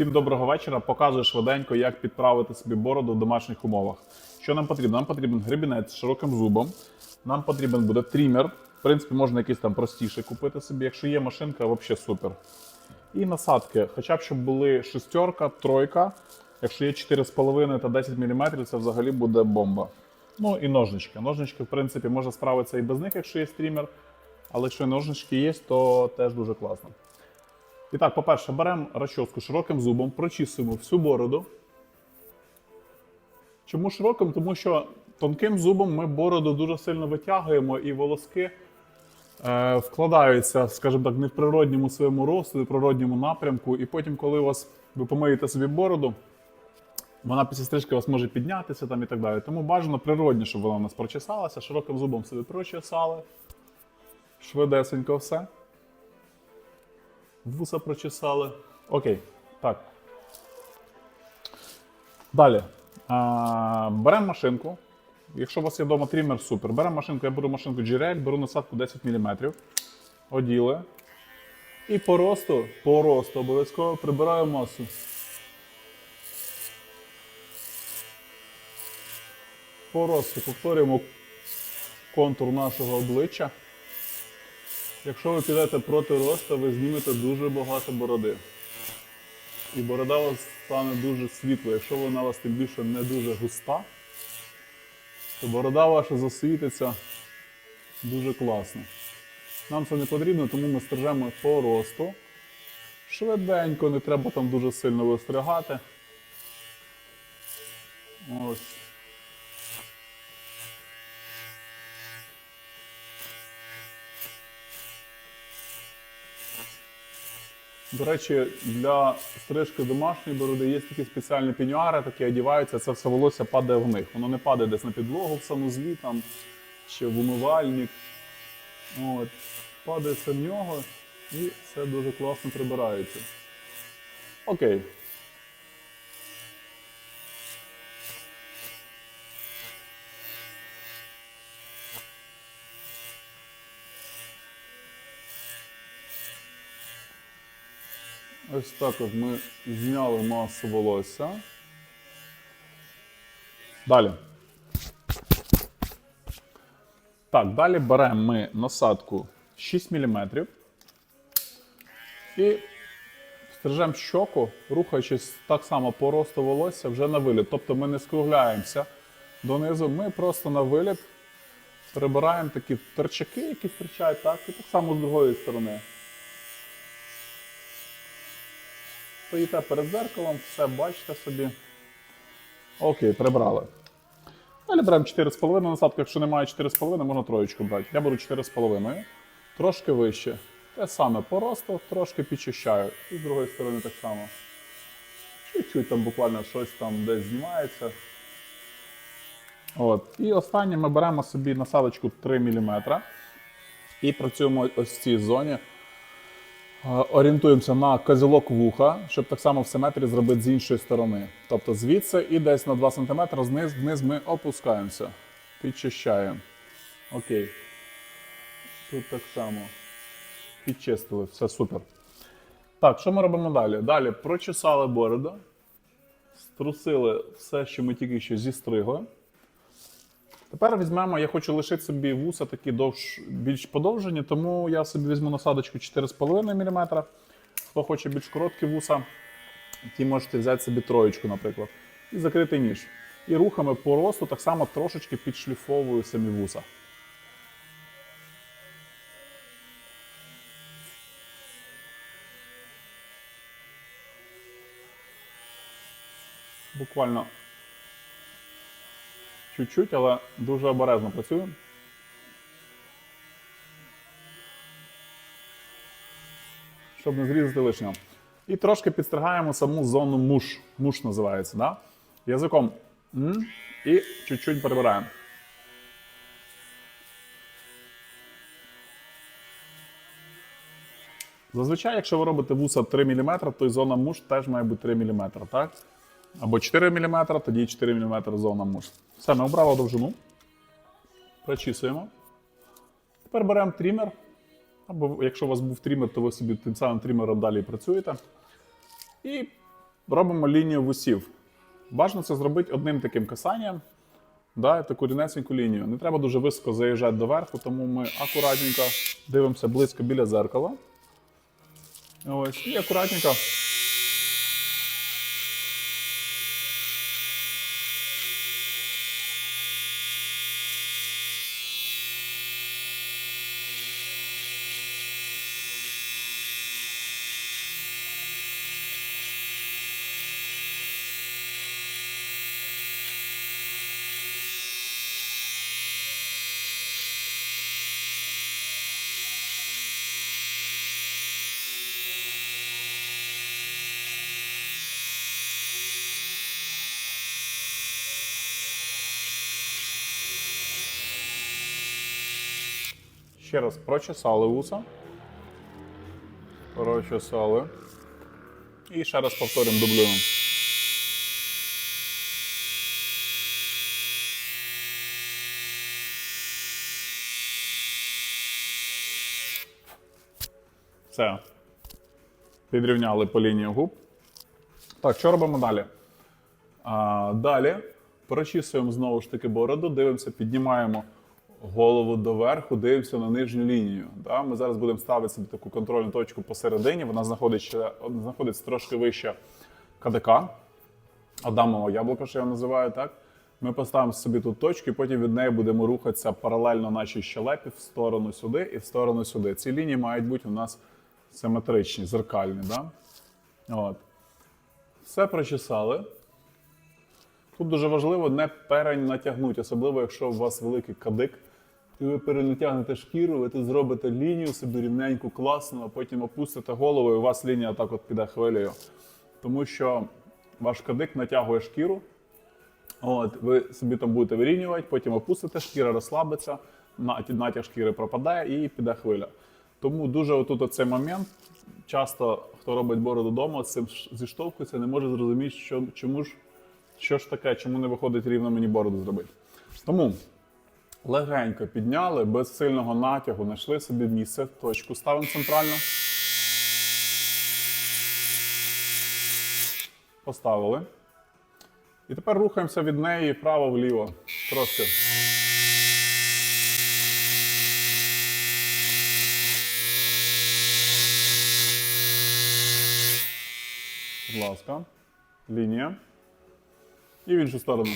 Всім доброго вечора. Показую швиденько, як підправити собі бороду в домашніх умовах. Що нам потрібно? Нам потрібен гребінець з широким зубом. Нам потрібен буде трімер. В принципі, можна якийсь там простіший купити собі. Якщо є машинка, взагалі супер. І насадки, хоча б щоб були шестерка, тройка. Якщо є 4,5 та 10 мм, це взагалі буде бомба. Ну і ножнички. Ножнички, в принципі, можна справитися і без них, якщо є стрімер. Але якщо ножнички є, то теж дуже класно. І так, по-перше, беремо розчоску широким зубом, прочісуємо всю бороду. Чому широким? Тому що тонким зубом ми бороду дуже сильно витягуємо і волоски е, вкладаються, скажімо так, не в природньому своєму росту, не в природньому напрямку. І потім, коли у вас ви помиєте собі бороду, вона після стрижки у вас може піднятися там і так далі. Тому бажано природні, щоб вона у нас прочесалася, широким зубом собі прочесали. Швидесенько все. Вуса прочесали. Окей. Так. Далі. А, беремо машинку. Якщо у вас є вдома трімер, супер. Беремо машинку, я беру машинку Jirel, беру насадку 10 мм. Оділи. І по росту, по росту обов'язково прибираю масу. По росту повторюємо контур нашого обличчя. Якщо ви підете проти росту, ви знімете дуже багато бороди. І борода у вас стане дуже світла. Якщо вона у вас тим більше не дуже густа, то борода ваша засвітиться дуже класно. Нам це не потрібно, тому ми стрижемо по росту. Швиденько, не треба там дуже сильно вистригати. Ось. До речі, для стрижки домашньої бороди є такі спеціальні пенюари, такі одіваються, це все волосся падає в них. Воно не падає десь на підлогу в санузлі там, чи в умивальник. От. Падає це в нього і все дуже класно прибирається. Окей. Ось так от ми зняли масу волосся. Далі. Так, далі беремо ми насадку 6 мм і стрижемо щоку, рухаючись так само по росту волосся вже на виліт. Тобто ми не скругляємося донизу, ми просто на виліт прибираємо такі торчаки, які стирчать, так, і так само з другої сторони. Стоїте перед зеркалом, все бачите собі. Окей, прибрали. Далі беремо 4,5 насадку. Якщо немає 4,5, можна троєчку брати. Я беру 4,5. Трошки вище. Те саме по росту, трошки підчищаю. І з другої сторони так само. Чуть-чуть там буквально щось там десь знімається. От. І останнє ми беремо собі насадочку 3 мм і працюємо ось в цій зоні. Орієнтуємося на козілок вуха, щоб так само в симетрії зробити з іншої сторони. Тобто звідси і десь на 2 см вниз, вниз ми опускаємося. Підчищаємо. Окей. Тут так само. Підчистили, все супер. Так, що ми робимо далі? Далі прочесали бороду, струсили все, що ми тільки що зістригли. Тепер візьмемо, я хочу лишити собі вуса такі довш, більш подовжені, тому я собі візьму насадочку 4,5 мм. Хто хоче більш короткі вуса, ті можете взяти собі троєчку, наприклад. І закрити ніж. І рухами по росту так само трошечки підшліфовую самі вуса. Буквально чуть-чуть, але дуже обережно працюю. Щоб не зрізати лишнього. І трошки підстригаємо саму зону муш. Муш називається, да? Язиком. І чуть-чуть перебираємо. Зазвичай, якщо ви робите вуса 3 мм, то і зона муш теж має бути 3 мм, так? Або 4 мм, тоді 4 мм зона муш. Все, ми обрали довжину. Прочісуємо. Тепер беремо трімер. Або якщо у вас був трімер, то ви собі тим самим трімером далі працюєте. І робимо лінію вусів. Бажано це зробити одним таким касанням. Да, таку рівнесеньку лінію. Не треба дуже високо заїжджати до верху, тому ми акуратненько дивимося близько біля зеркала. Ось, і акуратненько. Ще раз прочесали вуса. Прочесали. І ще раз повторюємо дублюємо. Все. Підрівняли по лінії губ. Так, що робимо далі? А, далі прочісуємо знову ж таки бороду, дивимося, піднімаємо голову доверху, дивимося на нижню лінію. Да? Ми зараз будемо ставити собі таку контрольну точку посередині. Вона знаходиться, знаходиться трошки вище КДК. Адамового яблука, що я називаю так. Ми поставимо собі тут точку, і потім від неї будемо рухатися паралельно нашій щелепі в сторону сюди і в сторону сюди. Ці лінії мають бути у нас симетричні, зеркальні. Да? От. Все прочесали. Тут дуже важливо не перенатягнути, особливо якщо у вас великий кадик, і ви перенатягнете шкіру, ви тут зробите лінію собі рівненьку, класну, а потім опустите голову, і у вас лінія так от піде хвилею. Тому що ваш кадик натягує шкіру. От, ви собі там будете вирівнювати, потім опустите, шкіра розслабиться, на- натяг шкіри пропадає і піде хвиля. Тому дуже отут оцей момент. Часто хто робить бороду вдома, з цим зіштовхується, не може зрозуміти, що, чому ж, що ж таке, чому не виходить рівно мені бороду зробити. Тому легенько підняли, без сильного натягу, знайшли собі місце, точку ставимо центрально. Поставили. І тепер рухаємося від неї вправо-вліво. Трошки. Будь ласка. Лінія. І в іншу сторону.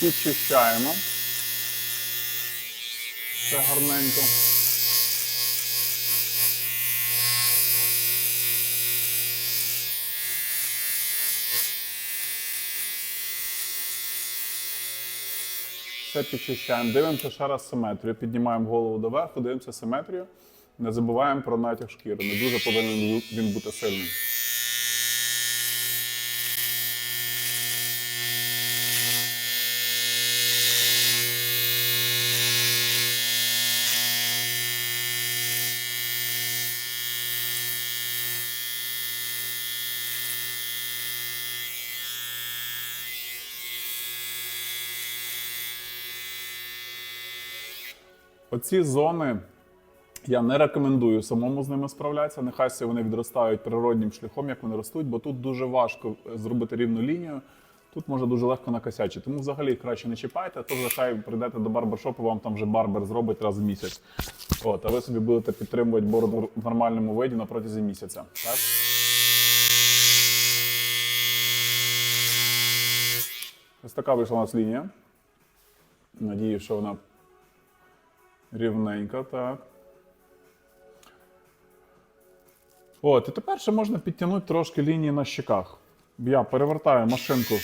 Підчищаємо. Все гарненько. Все підчищаємо. Дивимося ще раз симетрію. Піднімаємо голову доверху, дивимося симетрію. Не забуваємо про натяг шкіри. Не дуже повинен він бути сильним. Оці зони я не рекомендую самому з ними справлятися. Нехай вони відростають природнім шляхом, як вони ростуть, бо тут дуже важко е, зробити рівну лінію. Тут може дуже легко накосячити. Тому взагалі краще не чіпайте, то вже прийдете до барбершопу, вам там вже барбер зробить раз в місяць. От, а ви собі будете підтримувати бороду в нормальному виді на протязі місяця. Так? Ось така вийшла у нас лінія. Надію, що вона рівненька, так. От, і тепер ще можна підтягнути трошки лінії на щеках. Я перевертаю машинку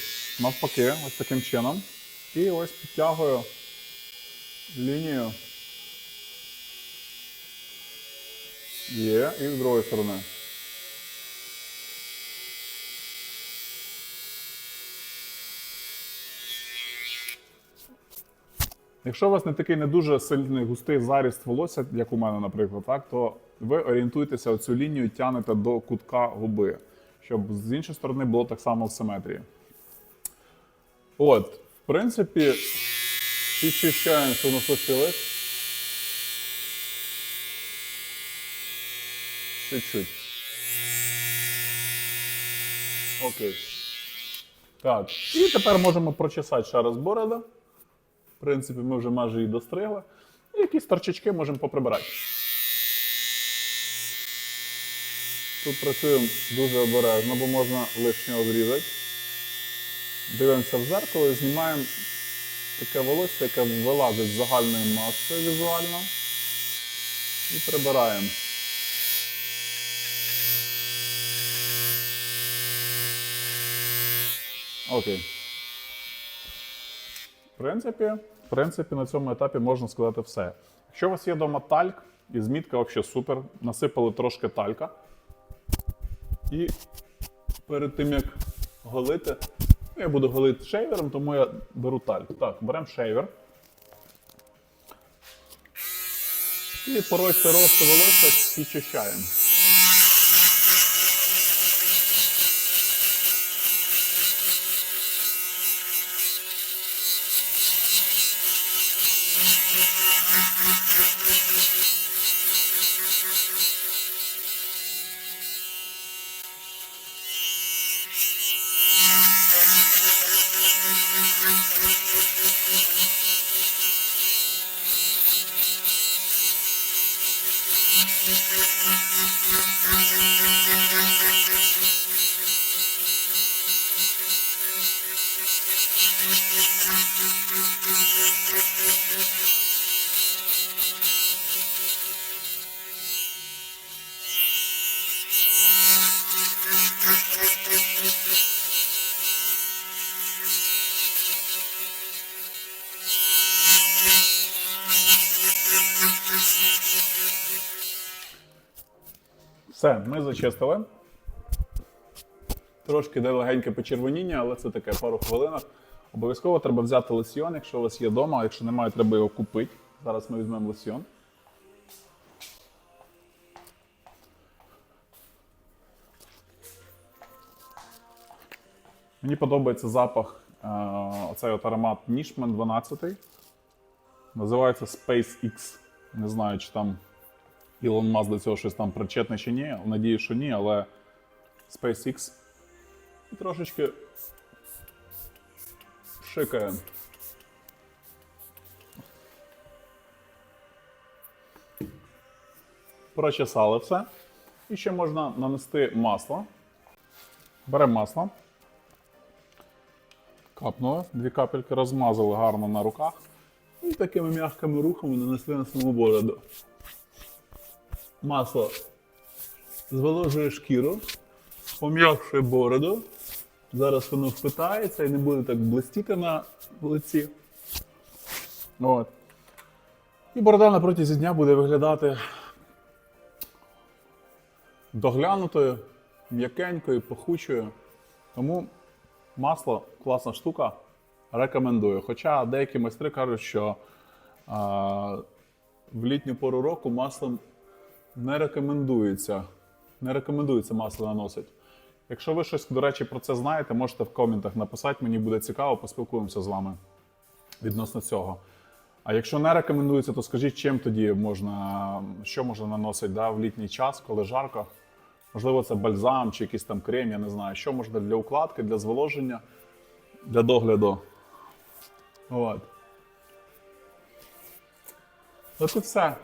навпаки, ось таким чином. І ось підтягую лінію. Є, і з другої сторони. Якщо у вас не такий не дуже сильний густий заріст волосся, як у мене, наприклад, так, то ви орієнтуєтеся оцю лінію, тягнете до кутка губи. щоб з іншої сторони було так само в симетрії. От, в принципі, підчищаємо сонососий лист. Чуть-чуть. Окей. Так. І тепер можемо прочесати ще раз бороду. В принципі, ми вже майже її достригли. І якісь торчачки можемо поприбирати. Тут працюємо дуже обережно, бо можна лишнього зрізати. Дивимося в зеркало і знімаємо таке волосся, яке вилазить з загальної маси візуально. І прибираємо. Окей. Принципі, в принципі, на цьому етапі можна сказати все. Якщо у вас є вдома тальк, і змітка взагалі супер, насипали трошки талька. І перед тим як голити, ну, я буду голити шейвером, тому я беру тальк. Так, беремо шейвер. І порочте рости волосся підчищаємо. Все, ми зачистили. Трошки йде легеньке почервоніння, але це таке пару хвилинок. Обов'язково треба взяти лосьйон, якщо у вас є вдома, а якщо немає, треба його купити. Зараз ми візьмемо лосьйон. Мені подобається запах, е, оцей от аромат Nishman 12. Називається SpaceX. Не знаю, чи там Ілон Маск до цього щось там причетний чи ні. Надію, що ні, але SpaceX. Трошечки шикає. Прочесали все. І ще можна нанести масло. Беремо масло. Капнули, дві капельки розмазали гарно на руках. І такими м'якими рухами нанесли на саму бороду. Масло зволожує шкіру, пом'якшує бороду. Зараз воно впитається і не буде так блистіти на лиці. От. І борода на протязі дня буде виглядати доглянутою, м'якенькою, пахучою. Тому масло класна штука. Рекомендую. Хоча деякі майстри кажуть, що а, в літню пору року маслом не рекомендується. Не рекомендується масло наносити. Якщо ви щось, до речі, про це знаєте, можете в коментах написати, мені буде цікаво, поспілкуємося з вами відносно цього. А якщо не рекомендується, то скажіть, чим тоді можна, що можна наносити да, в літній час, коли жарко. Можливо, це бальзам чи якийсь там крем, я не знаю, що можна для укладки, для зволоження, для догляду. От. От і все.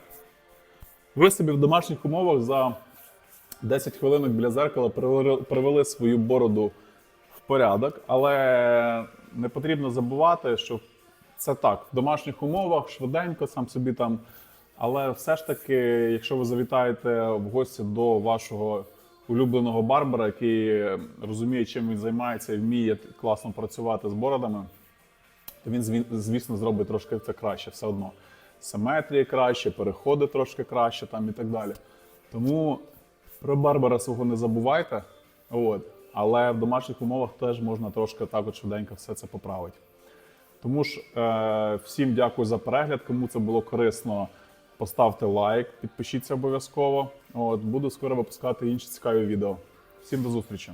Ви собі в домашніх умовах за 10 хвилинок біля зеркала привели, свою бороду в порядок, але не потрібно забувати, що це так, в домашніх умовах, швиденько, сам собі там. Але все ж таки, якщо ви завітаєте в гості до вашого улюбленого барбера, який розуміє, чим він займається і вміє класно працювати з бородами, то він, звісно, зробить трошки це краще все одно. Симетрія краще, переходи трошки краще там і так далі. Тому про барбера свого не забувайте. От. Але в домашніх умовах теж можна трошки так от швиденько все це поправити. Тому ж е, всім дякую за перегляд. Кому це було корисно, поставте лайк, підпишіться обов'язково. От, буду скоро випускати інші цікаві відео. Всім до зустрічі!